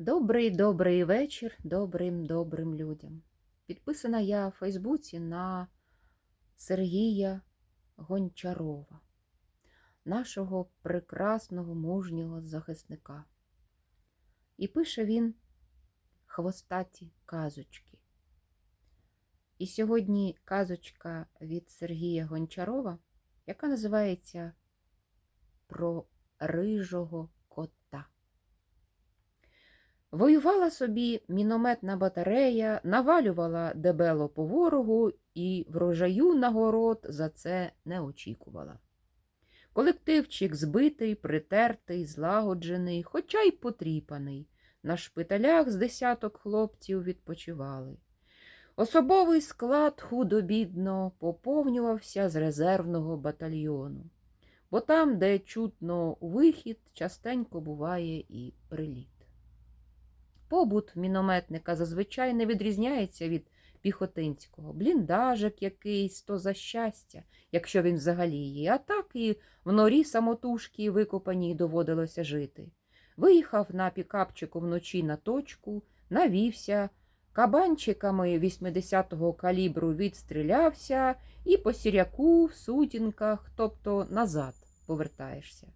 Добрий добрий вечір добрим добрим людям. Підписана я в Фейсбуці на Сергія Гончарова, нашого прекрасного мужнього захисника. І пише він хвостаті казочки. І сьогодні казочка від Сергія Гончарова, яка називається Про рижого. Воювала собі мінометна батарея, навалювала дебело по ворогу і врожаю нагород за це не очікувала. Колективчик збитий, притертий, злагоджений, хоча й потріпаний. На шпиталях з десяток хлопців відпочивали. Особовий склад худо-бідно поповнювався з резервного батальйону, бо там, де чутно вихід, частенько буває і приліт. Побут мінометника зазвичай не відрізняється від піхотинського. Бліндажик якийсь, то за щастя, якщо він взагалі є, а так і в норі самотужки викопаній доводилося жити. Виїхав на пікапчику вночі на точку, навівся, кабанчиками 80-го калібру відстрілявся і по сіряку в сутінках, тобто назад повертаєшся.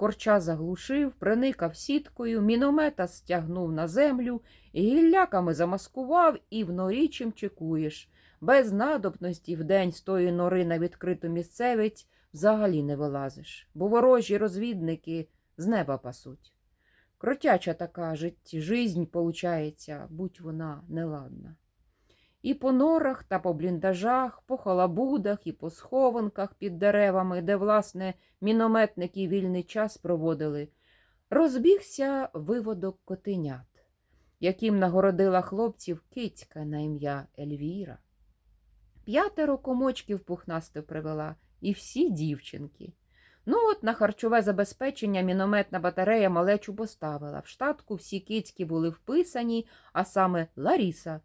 Корча заглушив, проникав сіткою, міномета стягнув на землю, гілляками замаскував і в норі чим чекуєш. Без надобності вдень з тої нори на відкриту місцевість взагалі не вилазиш, бо ворожі розвідники з неба пасуть. Кротяча така житті, жизнь получається, будь вона неладна. І по норах та по бліндажах, по халабудах і по схованках під деревами, де, власне, мінометники вільний час проводили, розбігся виводок котенят, яким нагородила хлопців кицька на ім'я Ельвіра. П'ятеро комочків пухнасти привела, і всі дівчинки. Ну от на харчове забезпечення мінометна батарея малечу поставила. В штатку всі кицьки були вписані, а саме Ларіса,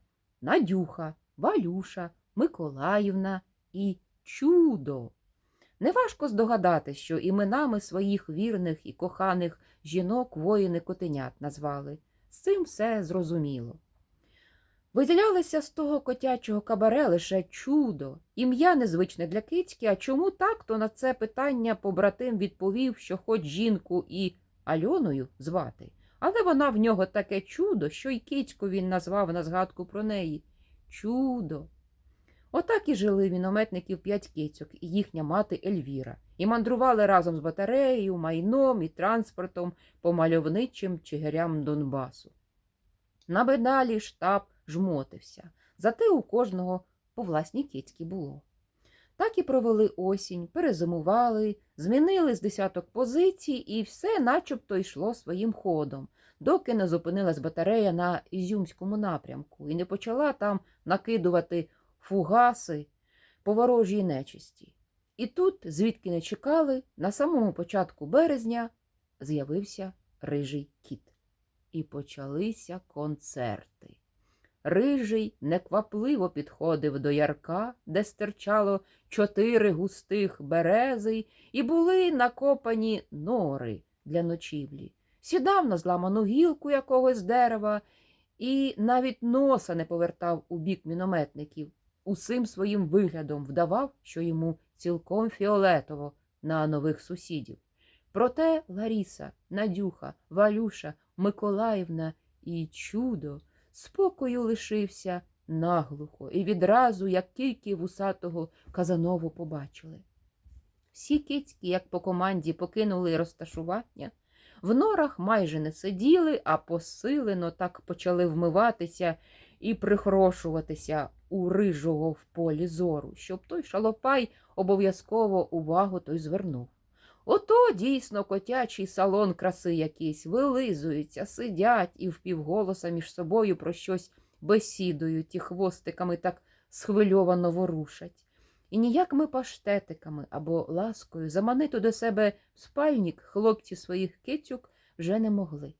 Надюха, Валюша, Миколаївна і Чудо. Неважко здогадатись, що іменами своїх вірних і коханих жінок воїни котенят назвали. З цим все зрозуміло. Виділялося з того котячого кабаре лише чудо, ім'я незвичне для кицьки, а чому так, то на це питання побратим відповів, що хоч жінку і Альоною звати, але вона в нього таке чудо, що й кицьку він назвав на згадку про неї. Чудо. Отак і жили мінометників п'ять кицьок і їхня мати Ельвіра, і мандрували разом з батареєю, майном і транспортом по мальовничим чигирям Донбасу. На бедалі штаб жмотився, зате у кожного по власній кицьки було. Так і провели осінь, перезимували, змінили з десяток позицій, і все начебто йшло своїм ходом, доки не зупинилась батарея на Ізюмському напрямку і не почала там накидувати фугаси по ворожій нечисті. І тут, звідки не чекали, на самому початку березня з'явився рижий кіт. І почалися концерти. Рижий неквапливо підходив до ярка, де стирчало чотири густих берези, і були накопані нори для ночівлі. Сідав на зламану гілку якогось дерева і навіть носа не повертав у бік мінометників. Усім своїм виглядом вдавав, що йому цілком фіолетово на нових сусідів. Проте Ларіса, Надюха, Валюша, Миколаївна і чудо спокою лишився наглухо, і відразу, як тільки вусатого Казанову побачили. Всі кицьки, як по команді, покинули розташування, в норах майже не сиділи, а посилено так почали вмиватися і прихрошуватися у рижого в полі зору, щоб той шалопай обов'язково увагу той звернув. Ото дійсно котячий салон краси якийсь, вилизуються, сидять і впівголоса між собою про щось бесідують і хвостиками так схвильовано ворушать. І ніякими паштетиками або ласкою заманити до себе в спальник хлопці своїх кицюк вже не могли.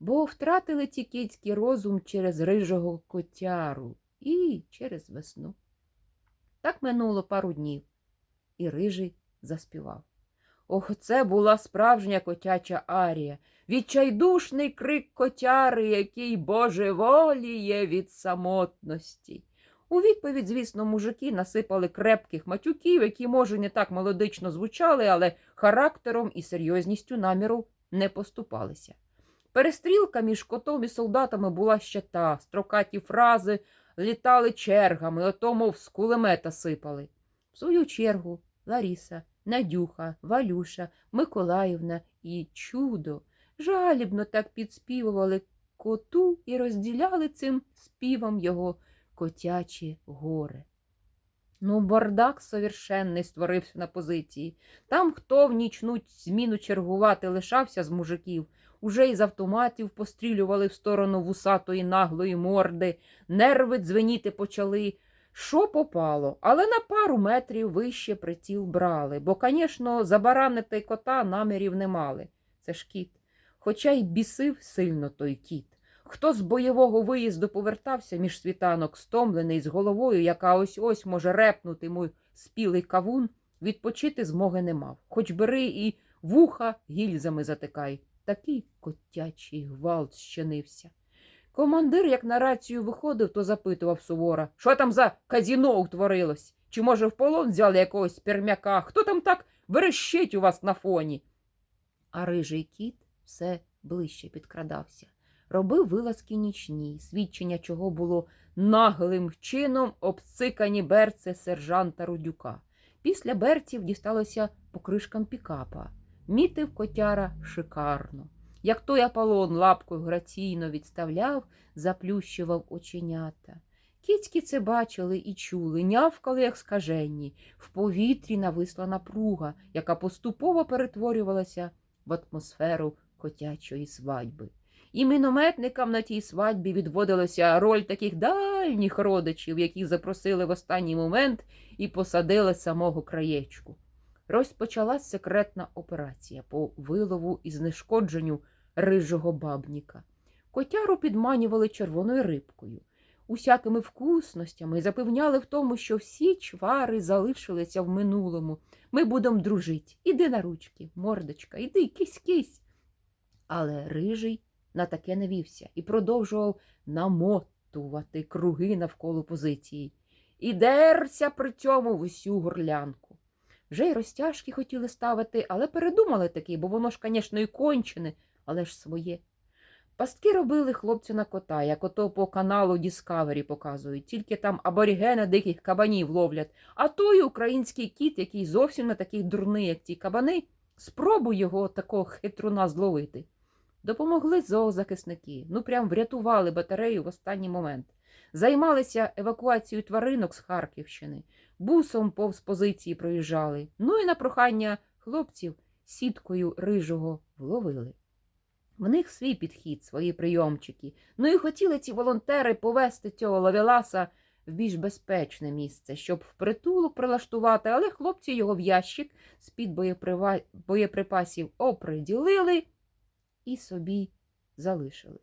Бо втратили ті кицькі розум через рижого котяру і через весну. Так минуло пару днів, і рижий заспівав. Ох, це була справжня котяча арія, відчайдушний крик котяри, який божеволіє від самотності. У відповідь, звісно, мужики насипали крепких матюків, які, може, не так мелодично звучали, але характером і серйозністю наміру не поступалися. Перестрілка між котом і солдатами була ще та, строкаті фрази літали чергами, ото, мов з кулемета сипали. В свою чергу Ларіса, Надюха, Валюша, Миколаївна і чудо жалібно так підспівували коту і розділяли цим співом його котяче горе. Ну, бардак совершенний створився на позиції. Там, хто в нічну зміну чергувати лишався з мужиків, уже із автоматів пострілювали в сторону вусатої наглої морди, нерви дзвеніти почали. Що попало, але на пару метрів вище приціл брали, бо, звісно, забаранити кота намірів не мали. Це ж кіт. Хоча й бісив сильно той кіт. Хто з бойового виїзду повертався між світанок, стомлений з головою, яка ось ось може репнути йому спілий кавун, відпочити змоги не мав. Хоч бери і вуха гільзами затикай. Такий котячий гвалт щинився. Командир, як на рацію виходив, то запитував сувора, що там за казіно утворилось? Чи, може, в полон взяли якогось пермяка? Хто там так верещить у вас на фоні? А рижий кіт все ближче підкрадався. Робив вилазки нічні, свідчення чого було наглим чином обцикані берці сержанта Рудюка. Після берців дісталося покришкам пікапа. Мітив котяра шикарно. Як той Аполлон лапкою граційно відставляв, заплющував оченята. Кіцькі це бачили і чули, нявкали, як скаженні. В повітрі нависла напруга, яка поступово перетворювалася в атмосферу котячої свадьби. І мінометникам на тій свадьбі відводилася роль таких дальніх родичів, які запросили в останній момент і посадили самого краєчку. Розпочалась секретна операція по вилову і знешкодженню рижого бабніка. Котяру підманювали червоною рибкою, усякими вкусностями запевняли в тому, що всі чвари залишилися в минулому. Ми будемо дружити. Іди на ручки, мордочка, іди, кись-кись. Але рижий на таке не вівся і продовжував намотувати круги навколо позиції. І дерся при цьому в усю горлянку. Вже й розтяжки хотіли ставити, але передумали таки, бо воно ж, звісно, і кончене, але ж своє. Пастки робили хлопці на кота, як ото по каналу Discovery показують, тільки там аборігени диких кабанів ловлять, а той український кіт, який зовсім не такий дурний, як ті кабани, спробуй його такого хитруна зловити. Допомогли зоозахисники, ну прям врятували батарею в останній момент. Займалися евакуацією тваринок з Харківщини, бусом повз позиції проїжджали, ну і на прохання хлопців сіткою рижого вловили. В них свій підхід, свої прийомчики. Ну і хотіли ці волонтери повести цього ловеласа в більш безпечне місце, щоб впритулу прилаштувати, але хлопці його в ящик з-під боєприпасів оприділили і собі залишили.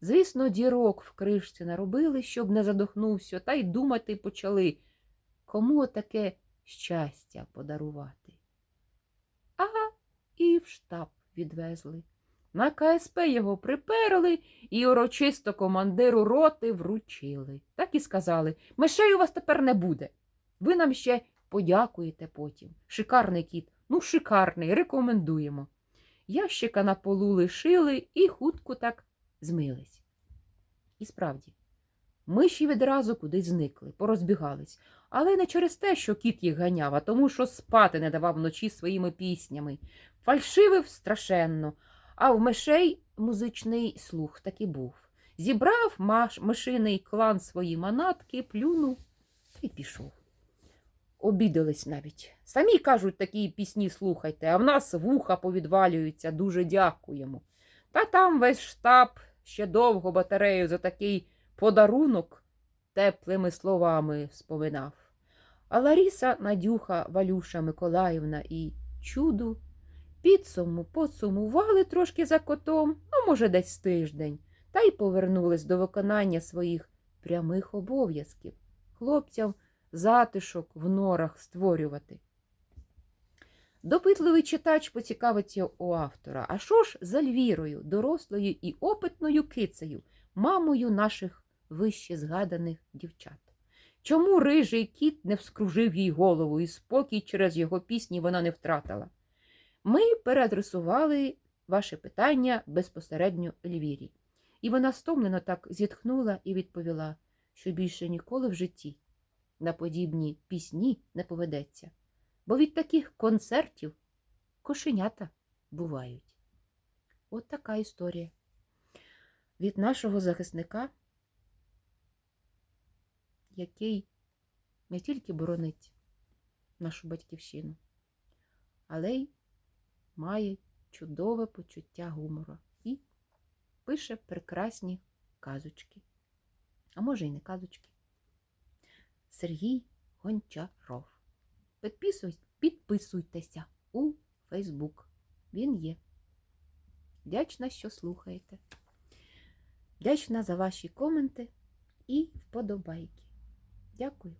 Звісно, дірок в кришці наробили, щоб не задохнувся, та й думати почали, кому таке щастя подарувати. А і в штаб відвезли. На КСП його приперли і урочисто командиру роти вручили. Так і сказали мишей у вас тепер не буде. Ви нам ще подякуєте потім. Шикарний кіт, ну шикарний, рекомендуємо. Ящика на полу лишили і хутко так змились. І справді, миші відразу кудись зникли, порозбігались, але не через те, що кіт їх ганяв, а тому, що спати не давав вночі своїми піснями. Фальшивив страшенно, а в мишей музичний слух таки був. Зібрав маш, мишиний клан свої манатки, плюнув і пішов. Обідались навіть. Самі кажуть, такі пісні слухайте, а в нас вуха повідвалюються, дуже дякуємо. Та там весь штаб ще довго батарею за такий подарунок теплими словами споминав. А Ларіса, Надюха, Валюша Миколаївна і чуду підсуму подсумували трошки за котом, ну, може, десь тиждень, та й повернулись до виконання своїх прямих обов'язків. Хлопцям затишок в норах створювати. Допитливий читач поцікавиться у автора, а що ж з Альвірою, дорослою і опитною кицею, мамою наших вище згаданих дівчат? Чому рижий кіт не вскружив їй голову і спокій через його пісні вона не втратила? Ми переадресували ваше питання безпосередньо Ельвірі. І вона стомлено так зітхнула і відповіла, що більше ніколи в житті на подібні пісні не поведеться, бо від таких концертів кошенята бувають. От така історія. Від нашого захисника, який не тільки боронить нашу батьківщину, але й має чудове почуття гумору і пише прекрасні казочки. А може й не казочки. Сергій Гончаров. Підписуйтеся у Фейсбук. Він є. Вдячна, що слухаєте. Вдячна за ваші коменти і вподобайки. Дякую.